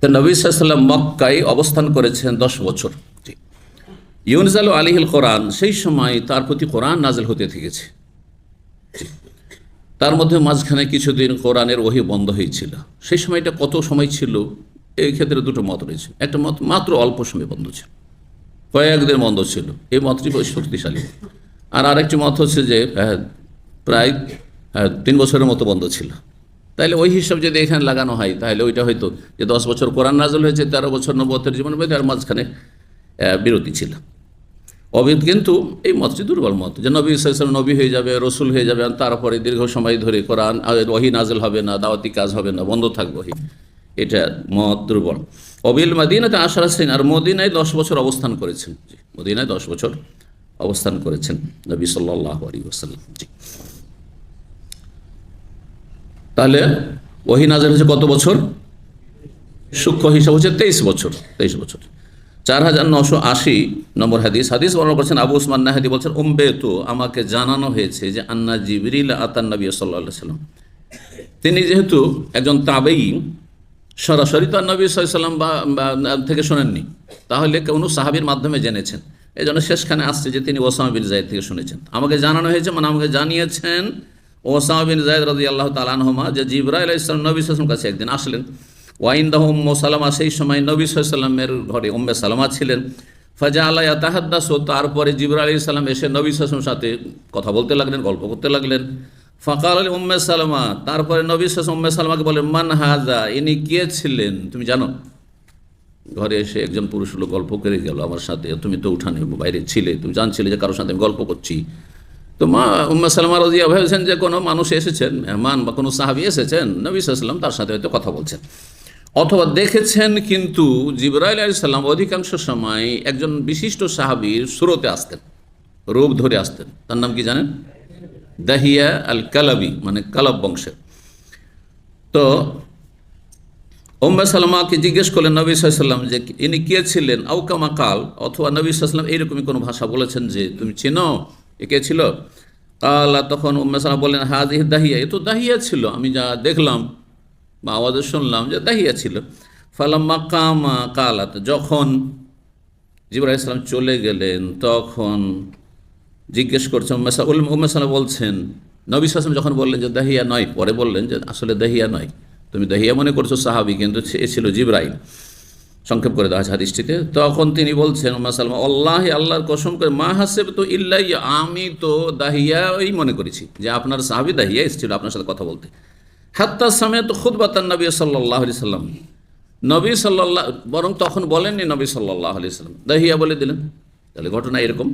তো নবী সাল্লাম মক্কায় অবস্থান করেছেন দশ বছর। ইউনজাল আলিহিল কোরআন সেই সময় তার প্রতি কোরআন নাজেল হতে থেকেছে। তার মধ্যে মাঝখানে কিছুদিন কোরআনের ওহি বন্ধ হয়েছিল। সেই সময়টা কত সময় ছিল? এই ক্ষেত্রে দুটো মত রয়েছে। একটা মত মাত্র অল্প সময় বন্ধ ছিল। কয়েকদিন বন্ধ ছিল। এই মতটি বেশ শক্তিশালী। আর আরেকটি মত হচ্ছে যে হ্যাঁ, প্রায় হ্যাঁ, তিন বছরের মতো বন্ধ ছিল। তাহলে ওই হিসাব যদি এখানে লাগানো হয়, তাহলে ওইটা হয়তো যে দশ বছর কোরআন নাজল হয়েছে, তেরো বছর নবতের জীবন বেঁধে আর মাঝখানে বিরতি ছিল। অবিদ কিন্তু এই মতটি দুর্বল মত, যে নবী সাইসলাম নবী হয়ে যাবে, রসুল হয়ে যাবে, তারপরে দীর্ঘ সময় ধরে কোরআন ওহি নাজল হবে না, দাওয়াতি কাজ হবে না, বন্ধ থাকবে ওহি। এটা মত দুর্বল। অবিল মদিনাতে আশার সিন, আর মদিনায় দশ বছর অবস্থান করেছেন। মদিনায় দশ বছর অবস্থান করেছেন নবী সাল্লাহ আলী ওসাল্লাম জি তাহলে ওহি নাজল হয়েছে কত বছর? সূক্ষ্ম হিসাব হচ্ছে তেইশ বছর তেইশ বছর। চার হাজার নশো আশি নম্বর হাদিস হাদিস বর্ণনা করছেন আবু উসমান নাহাদি বলছেন উম্বে তো, আমাকে জানানো হয়েছে যে আন্না জিবরিল আতান নবী সাল্লাহ সাল্লাম। তিনি যেহেতু একজন তাবেই, সরাসরি তো আর নবী সাল্লাম বা থেকে শোনেননি। তাহলে কোনো সাহাবির মাধ্যমে জেনেছেন। এই জন্য শেষখানে আসছে যে তিনি ওসামা বিন জায়দ থেকে শুনেছেন। আমাকে জানানো হয়েছে মানে আমাকে জানিয়েছেন ওসামা বিন জায়দ রাজি আল্লাহ তালানহমা যে জিব্রাইল ইসলাম নবী সাল্লাম কাছে একদিন আসলেন। ওয়াইন্দাহ উম্ম সালামা সেই সময় নবী সাল্লামের ঘরে উম্মে সালামা ছিলেন। ফাজা আল্লাহ তাহাদ্দাস তারপরে জিবরা আলী সাল্লাম এসে নবী সাল্লামের সাথে কথা বলতে লাগলেন, গল্প করতে লাগলেন। ফাঁকা আলী উম্মে সালামা, তারপরে নবী সাল্লাম উম্মে সালামাকে বলেন মান হাজা ইনি কে ছিলেন? তুমি জানো? ঘরে এসে একজন পুরুষ লোক গল্প করে গেল, আমার সাথে তুমি তো উঠানে বাইরে ছিলে, তুমি জানছিলে যে কারোর সাথে আমি গল্প করছি। তো মা উম্মা সালামা রাজিয়া ভেবেছেন যে কোনো মানুষ এসেছেন, মেহমান বা কোনো সাহাবি এসেছেন, নবী সাল্লাম তার সাথে হয়তো কথা বলছেন। অথবা দেখেছেন কিন্তু জিবরাইল আলী সাল্লাম অধিকাংশ সময় একজন বিশিষ্ট সাহাবির সুরতে আসতেন, রূপ ধরে আসতেন। তার নাম কি জানেন? দাহিয়া আল কালাবি মানে কালাব বংশের। তো ওম্মা সালামাকে জিজ্ঞেস করলেন নবী সাল্লাম যে ইনি কে ছিলেন? আউকামা কাল, অথবা নবী সাল্লাম এইরকমই কোনো ভাষা বলেছেন যে তুমি চেনো? এ কে ছিল? কালা তখন উম্মা সালাম বললেন হাজির দাহিয়া। এ তো দাহিয়া ছিল, আমি যা দেখলাম বা আওয়াজে শুনলাম যে দাহিয়া ছিল। ফালাম্মা কামা কালাত যখন জিবরা ইসলাম চলে গেলেন, তখন জিজ্ঞেস করছেন উম্মা সালাম বলছেন, নবী সালাম যখন বললেন যে দাহিয়া নয়, পরে বললেন যে আসলে দাহিয়া নয়। তুমি দাহিয়া মনে করছ সাহাবি, কিন্তু সে ছিল জিব্রাইল। সংক্ষেপ করে দেওয়া হাদিসটিতে। তখন তিনি বলছেন সালমা, আল্লাহ আল্লাহর কসম করে, মা হাসেব তো ইল্লাই আমি তো দাহিয়াই মনে করেছি যে আপনার সাহাবি দাহিয়া এসেছিল আপনার সাথে কথা বলতে। হাত্তা সামে তো খুদ বাতান নবী সাল্লাহ আলি সাল্লাম। নবী সাল্লাহ বরং তখন বলেননি নবী সাল্লাহ আলি সাল্লাম। দাহিয়া বলে দিলেন। তাহলে ঘটনা এরকম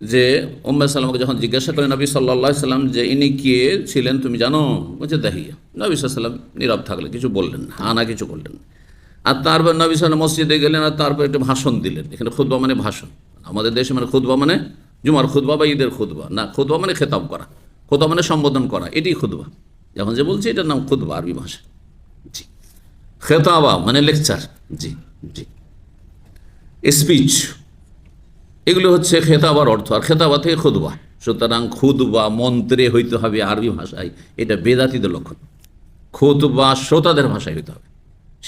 যে উম্মা সাল্লামকে যখন জিজ্ঞাসা করে নবী সাল্লাহ সাল্লাম যে ইনি কে ছিলেন, তুমি জানো? বলছে, দাহিয়া। নবী সাল্লাম নীরব থাকলে কিছু বললেন না কিছু করলেন না। আর তারপর নবী সাল্লাম মসজিদে গেলেন আর তারপর একটু ভাষণ দিলেন। এখানে খুদবা মানে ভাষণ। আমাদের দেশে মানে খুদবা মানে জুমার খুদবা বা ঈদের খুদবা না খুদবা মানে খেতাব করা। খুদবা মানে সম্বোধন করা। এটাই খুদবা যখন যে বলছি এটার নাম খুদবা আরবি ভাষা। জি। খেতাবা মানে লেকচার। জি জি। স্পিচ। এগুলো হচ্ছে খেতাবার অর্থ। আর খেতাবা থেকে খুদবা সুতরাং খুদবা মন্ত্রে হইতে হবে আরবি ভাষায়। এটা বেদাতিদের লক্ষণ। খুদবা শ্রোতাদের ভাষায় হইতে হবে।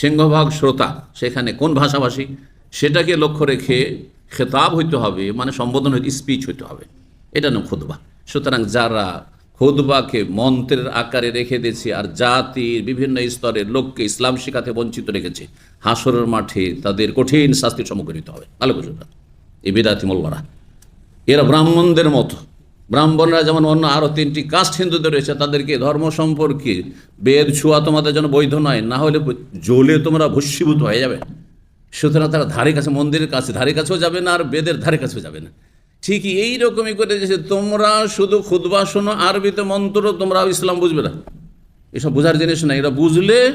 সিংহভাগ শ্রোতা, সেখানে কোন ভাষাভাষী? সেটাকে লক্ষ্য রেখে খেতাব হইতে হবে মানে সম্বোধন হইতে স্পিচ হইতে হবে। এটা নাম খুদবা সুতরাং যারা খুদবাকে মন্ত্রের আকারে রেখে দিয়েছে আর জাতির বিভিন্ন স্তরের লোককে ইসলাম শিখাতে বঞ্চিত রেখেছে, হাসরের মাঠে তাদের কঠিন শাস্তির সম্মুখীন হতে হবে। ভালো বুঝুন এই বিদাতি মোল্লারা এরা ব্রাহ্মণদের মতো। ব্রাহ্মণরা যেমন অন্য আরও তিনটি কাস্ট হিন্দুদের রয়েছে, তাদেরকে ধর্ম সম্পর্কে বেদ, ছুয়া তোমাদের জন্য বৈধ নয়, না হলে জ্বলে তোমরা ভস্মীভূত হয়ে যাবে। সুতরাং তারা ধারে কাছে, মন্দিরের কাছে, ধারে কাছেও যাবে না, আর বেদের ধারে কাছেও যাবে না। ঠিকই এইরকমই করে যে তোমরা শুধু খুদবা শোনো, আরবিতে মন্ত্র তোমরা ইসলাম বুঝবে না। এসব বোঝার জিনিস না এরা বুঝলে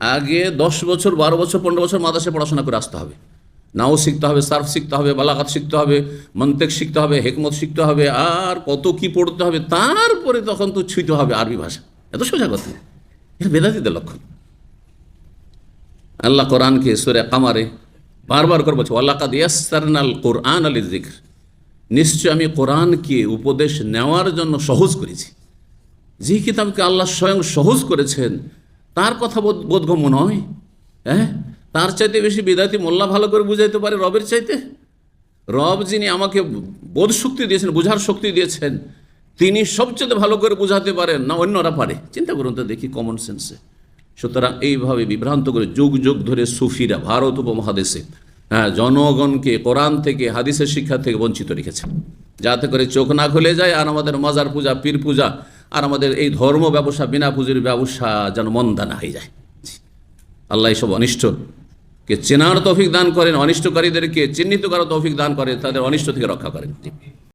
আগে দশ বছর, বারো বছর, পনেরো বছর মাদাসে পড়াশোনা করে আসতে হবে। নাও শিখতে হবে, সার্ফ শিখতে হবে, বালাঘাত শিখতে হবে, মন্তেক শিখতে হবে, হেকমত শিখতে হবে, আর কত কি পড়তে হবে তারপরে তখন তো ছুঁতে হবে আরবি ভাষা। এত সোজা কথা। এটা বেদাতিদের লক্ষণ। আল্লাহ কোরআনকে সুরে কামারে বারবার করে বলছে আল্লাহ কাদ ইয়াসারনাল কোরআন আলী জিক্র নিশ্চয় আমি কোরআনকে উপদেশ নেওয়ার জন্য সহজ করেছি। যে কিতাবকে আল্লাহ স্বয়ং সহজ করেছেন, তার কথা বোধ- বোধগম্য নয়। হ্যাঁ? তার চাইতে বেশি বিদাতি মোল্লা ভালো করে বুঝাইতে পারে রবের চাইতে? রব যিনি আমাকে বোধ শক্তি দিয়েছেন, বোঝার শক্তি দিয়েছেন, তিনি সবচেয়ে ভালো করে বোঝাতে পারেন। না, অন্যরা পারে। চিন্তা করুন তো, দেখি কমন সেন্সে সুতরাং এইভাবে বিভ্রান্ত করে যুগ যুগ ধরে সুফিরা ভারত উপমহাদেশে হ্যাঁ জনগণকে কোরআন থেকে, হাদিসের শিক্ষা থেকে বঞ্চিত রেখেছে। যাতে করে চোখ না খুলে যায় আর আমাদের মাজার পূজা, পীর পূজা আর আমাদের এই ধর্ম ব্যবসা, বিনা পুঁজির ব্যবসা যেন মন্দা না হয়ে যায়। আল্লাহ সব অনিষ্টকে চেনার তৌফিক দান করেন, অনিষ্টকারীদেরকে, চিহ্নিত করার তৌফিক দান করেন, তাদের অনিষ্ট থেকে রক্ষা করেন।